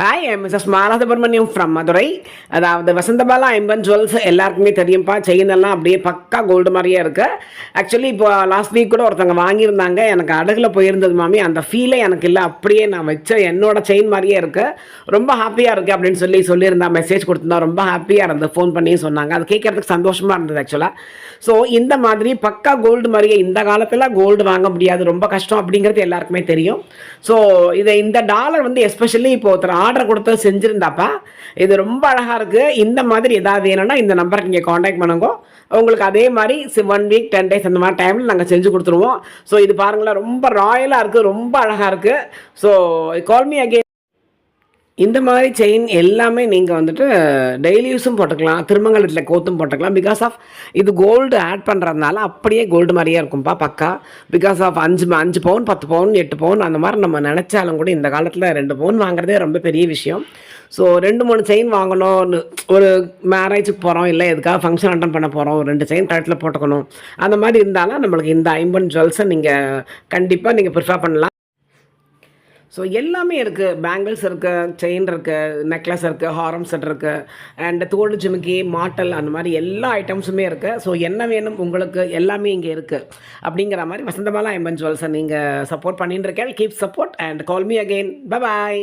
Hi Mrs Malasubramaniam from Madurai அதாவது Vasanthabala ஐம்பன் jewels எல்லாருக்குமே தெரியும்ப்பா chain எல்லாம் அப்படியே பக்கா கோல்டு மாதிரியே இருக்கு. ஆக்சுவலி இப்போ லாஸ்ட் வீக் கூட ஒருத்தவங்க வாங்கியிருந்தாங்க. எனக்கு அடகுல போயிருந்தது மாமி. அந்த ஃபீலே எனக்கு இல்லை. அப்படியே நான் வச்ச என்னோட செயின் மாதிரியே இருக்கு. ரொம்ப ஹாப்பியாக இருக்குது அப்படின்னு சொல்லி சொல்லியிருந்தா மெசேஜ் கொடுத்துருந்தா ரொம்ப ஹாப்பியாக இருந்தது. ஃபோன் பண்ணி சொன்னாங்க. அது கேட்கறதுக்கு சந்தோஷமாக இருந்தது ஆக்சுவலாக ஸோ இந்த மாதிரி பக்கா கோல்டு மாதிரியே இந்த காலத்தில் கோல்டு வாங்க முடியாது. ரொம்ப கஷ்டம் அப்படிங்கிறது எல்லாருக்குமே தெரியும். ஸோ இதை இந்த டாலர் வந்து எஸ்பெஷலி இப்போ ஒருத்தர் ஆர்டர் கொடுத்து செஞ்சுருந்தாப்பா. இது ரொம்ப அழகாக இருக்குது இந்த மாதிரி ஏதாவது வேணும்னா இந்த நம்பருக்கு நீங்கள் காண்டாக்ட் பண்ணுங்க. உங்களுக்கு அதே மாதிரி ஒன் வீக் டென் டேஸ் அந்த மாதிரி டைமில் நாங்கள் செஞ்சு கொடுத்துருவோம். ஸோ இது பாருங்களேன் ரொம்ப ராயலாக இருக்குது ரொம்ப அழகாக இருக்குது ஸோ கால் மீ அகெயின் இந்த மாதிரி செயின் எல்லாமே நீங்கள் வந்துட்டு டெய்லி யூஸும் போட்டுக்கலாம் திருமங்கலத்தில் கோத்தும் போட்டுக்கலாம். பிகாஸ் ஆஃப் இது கோல்டு ஆட் பண்ணுறதுனால அப்படியே கோல்டு மாதிரியே இருக்கும்ப்பா பக்கா. பிகாஸ் ஆஃப் அஞ்சு அஞ்சு பவுன் பத்து பவுன் எட்டு பவுன் அந்த மாதிரி நம்ம நினச்சாலும் கூட இந்த காலத்தில் ரெண்டு பவுன் வாங்குறதே ரொம்ப பெரிய விஷயம். ஸோ ரெண்டு மூணு செயின் வாங்கணும்னு ஒரு மேரேஜுக்கு போகிறோம் இல்லை எதுக்காக ஃபங்க்ஷன் அட்டன் பண்ண போகிறோம் ரெண்டு செயின் கழுத்தில் போட்டுக்கணும். அந்த மாதிரி இருந்தாலும் நம்மளுக்கு இந்த ஐம்பன் ஜுவல்ஸை நீங்கள் கண்டிப்பாக நீங்கள் ப்ரிஃபர் பண்ணலாம். ஸோ எல்லாமே இருக்குது பேங்கிள்ஸ் இருக்குது செயின் இருக்குது நெக்லஸ் இருக்குது ஹாரம் செட் இருக்குது அண்ட் தோடு ஜிமிக்கி மாட்டல் அந்த மாதிரி எல்லா ஐட்டம்ஸுமே இருக்குது ஸோ என்ன வேணும் உங்களுக்கு? எல்லாமே இங்கே இருக்குது அப்படிங்கிற மாதிரி வசந்தமாலா எம்பன் ஜுவல்ஸை நீங்கள் சப்போர்ட் பண்ணிட்டு இருக்கேன். Keep support and call me again bye bye